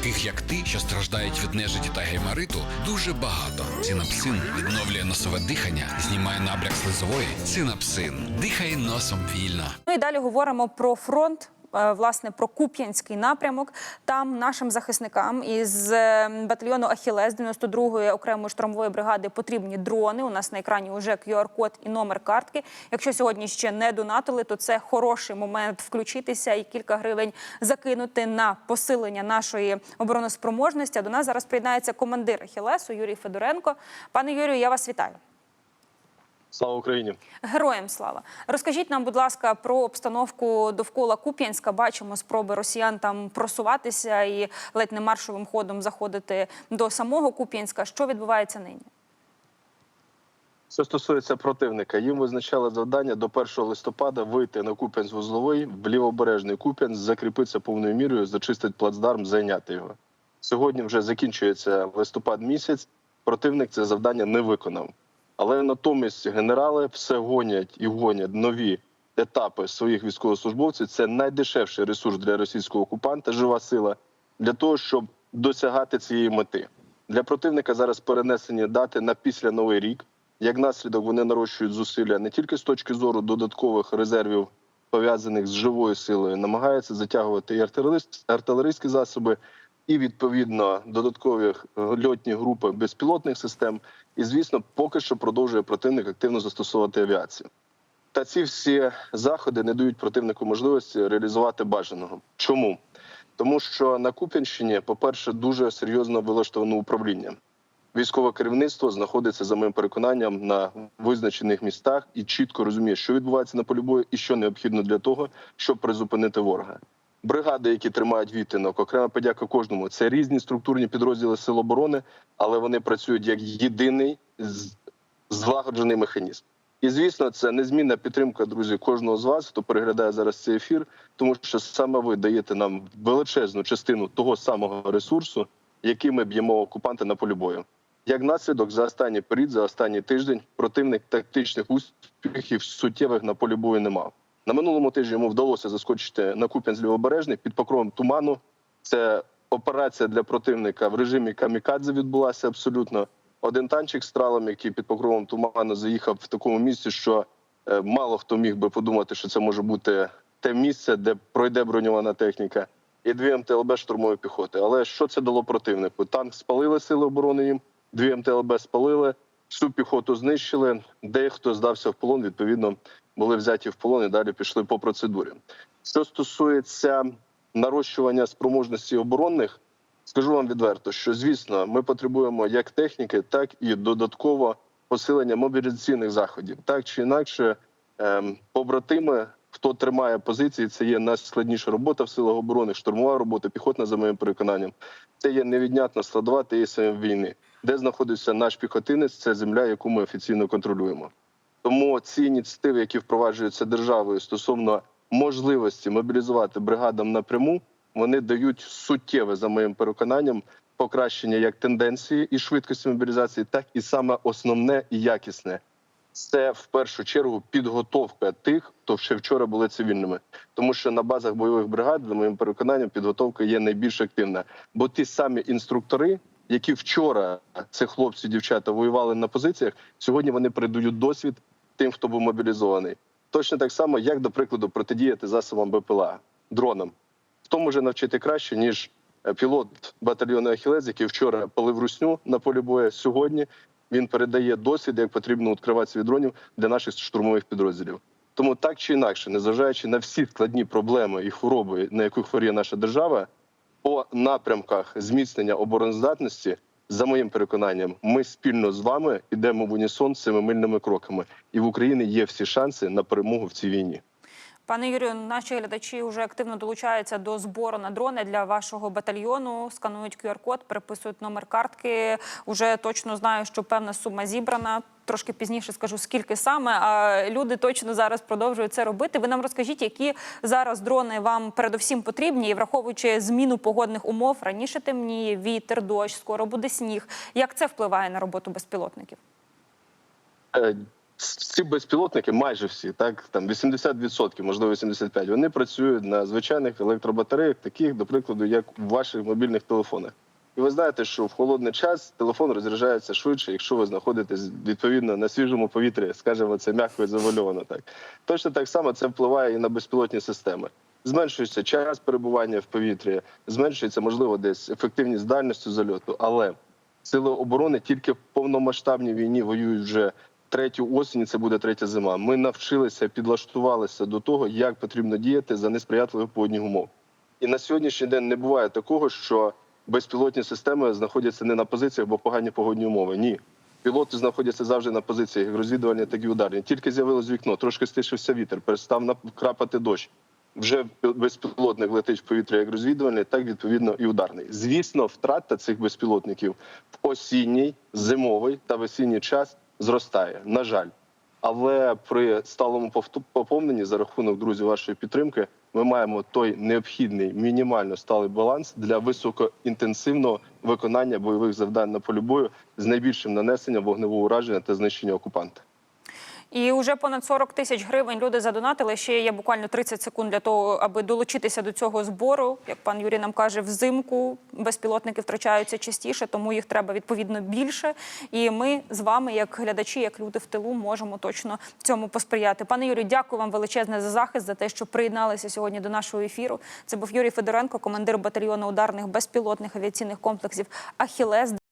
таких як ти, що страждають від нежиті та геймариту, дуже багато. Цинапсин відновлює носове дихання, знімає набряк слизової. Цинапсин. дихає носом вільно. Ну і далі говоримо про фронт. Е, Власне, про Куп'янський напрямок. Там нашим захисникам із е, батальйону Ахілес 92-ї окремої штурмової бригади потрібні дрони. У нас на екрані вже QR-код і номер картки. Якщо сьогодні ще не донатили, то це хороший момент включитися і кілька гривень закинути на посилення нашої обороноспроможності. До нас зараз приєднається командир Ахілесу Юрій Федоренко. Пане Юрію, я вас вітаю. Слава Україні! Героям слава. Розкажіть нам, будь ласка, про обстановку довкола Куп'янська. Бачимо спроби росіян там просуватися і ледь не маршовим ходом заходити до самого Куп'янська. Що відбувається нині? Що стосується противника, їм визначали завдання до 1 листопада вийти на Куп'янськ вузловий в лівобережний Куп'янськ, закріпитися повною мірою, зачистити плацдарм, зайняти його. Сьогодні вже закінчується листопад місяць. Противник це завдання не виконав. Але натомість генерали все гонять і гонять нові етапи своїх військовослужбовців. Це найдешевший ресурс для російського окупанта, жива сила, для того, щоб досягати цієї мети. Для противника зараз перенесені дати на після новий рік. Як наслідок вони нарощують зусилля не тільки з точки зору додаткових резервів, пов'язаних з живою силою, намагаються затягувати і артилерійські засоби, і відповідно додаткові е, льотні групи безпілотних систем. І звісно, поки що продовжує противник активно застосовувати авіацію. Та ці всі заходи не дають противнику можливості реалізувати бажаного. Чому? Тому що на Куп'янщині, по-перше, дуже серйозно вилаштовано управління. Військове керівництво знаходиться за моїм переконанням на визначених містах і чітко розуміє, що відбувається на полі бою і що необхідно для того, щоб призупинити ворога. Бригади, які тримають відтинок, окрема подяка кожному. Це різні структурні підрозділи сил оборони, але вони працюють як єдиний злагоджений механізм. І звісно, це незмінна підтримка, друзі, кожного з вас, хто переглядає зараз цей ефір, тому що саме ви даєте нам величезну частину того самого ресурсу, який ми б'ємо окупанти на полі бою. Як наслідок, за останній період, за останній тиждень, противник тактичних успіхів суттєвих на полі бою не мав. На минулому тижні йому вдалося заскочити на Куп'янськ лівобережний під покровом туману. Це операція для противника в режимі камікадзе відбулася абсолютно. Один танчик з тралом, який під покровом туману заїхав в такому місці, що е, мало хто міг би подумати, що це може бути те місце, де пройде броньована техніка, і дві МТЛБ штурмової піхоти. Але що це дало противнику? Танк спалили сили оборони їм, дві МТЛБ спалили, всю піхоту знищили. Дехто здався в полон. Відповідно, були взяті в полон і далі пішли по процедурі. Що стосується нарощування спроможності оборонних, скажу вам відверто, що звісно, ми потребуємо як техніки, так і додатково посилення мобілізаційних заходів. Так чи інакше, ем, побратими, хто тримає позиції, це є найскладніша робота в силах оборони, штурмова робота, піхотна за моїм переконанням. Це є невіднятна складова тієї війни, де знаходиться наш піхотинець, це земля, яку ми офіційно контролюємо. Тому ці ініціативи, які впроваджуються державою стосовно можливості мобілізувати бригадам напряму, вони дають суттєве, за моїм переконанням, покращення як тенденції і швидкості мобілізації, так і саме основне і якісне. Це в першу чергу підготовка тих, хто ще вчора були цивільними, тому що на базах бойових бригад, за моїм переконанням, підготовка є найбільш активна. Бо ті самі інструктори, які вчора ці хлопці, дівчата воювали на позиціях, сьогодні вони передають досвід тим, хто був мобілізований. Точно так само, як до прикладу, протидіяти засобам БПЛА дронам. Хто може навчити краще ніж е, пілот батальйону Ахілез, який вчора палив русню на полі бою. Сьогодні він передає досвід, як потрібно відкриватися від дронів для наших штурмових підрозділів. Тому так чи інакше, незважаючи на всі складні проблеми і хвороби, на яких хворіє наша держава, по напрямках зміцнення обороноздатності, за моїм переконанням, ми спільно з вами йдемо в унісон семимильними кроками, і в Україні є всі шанси на перемогу в цій війні. Пане Юрію, наші глядачі вже активно долучаються до збору на дрони для вашого батальйону. Сканують QR-код, переписують номер картки. Уже точно знаю, що певна сума зібрана. Трошки пізніше скажу, скільки саме. А люди точно зараз продовжують це робити. Ви нам розкажіть, які зараз дрони вам передовсім потрібні, і враховуючи зміну погодних умов, раніше темніє, вітер, дощ, скоро буде сніг. Як це впливає на роботу безпілотників? Е, ці безпілотники, майже всі, так там 80%, можливо 85%, вони працюють на звичайних електробатареях, таких, до прикладу, як в ваших мобільних телефонах. І ви знаєте, що в холодний час телефон розряджається швидше, якщо ви знаходитесь відповідно на свіжому повітрі, скажімо, це м'яко і завальовано. Так точно так само це впливає і на безпілотні системи. Зменшується час перебування в повітрі, зменшується можливо десь ефективність дальністю зальоту, але сили оборони тільки в повномасштабній війні воюють вже третю осінь. Це буде третя зима. Ми навчилися, підлаштувалися до того, як потрібно діяти за несприятливих погодних умов. І на сьогоднішній день не буває такого, що безпілотні системи знаходяться не на позиціях, бо погані погодні умови. Ні. Пілоти знаходяться завжди на позиціях, як розвідувальні, так і ударні. Тільки з'явилось вікно, трошки стишився вітер, перестав накрапати дощ. Вже безпілотник летить в повітря як розвідувальний, так відповідно і ударний. Звісно, втрата цих безпілотників в осінній, зимовий та весінній час зростає. На жаль. Але при сталому поповненні за рахунок друзів вашої підтримки ми маємо той необхідний мінімально сталий баланс для високоінтенсивного виконання бойових завдань на полі бою з найбільшим нанесенням вогневого ураження та знищення окупанта. І вже понад 40 тисяч гривень люди задонатили. Ще є буквально 30 секунд для того, аби долучитися до цього збору. Як пан Юрій нам каже, взимку безпілотники втрачаються частіше, тому їх треба відповідно більше. І ми з вами, як глядачі, як люди в тилу, можемо точно цьому посприяти. Пане Юрію, дякую вам величезне за захист, за те, що приєдналися сьогодні до нашого ефіру. Це був Юрій Федоренко, командир батальйону ударних безпілотних авіаційних комплексів Ахілес.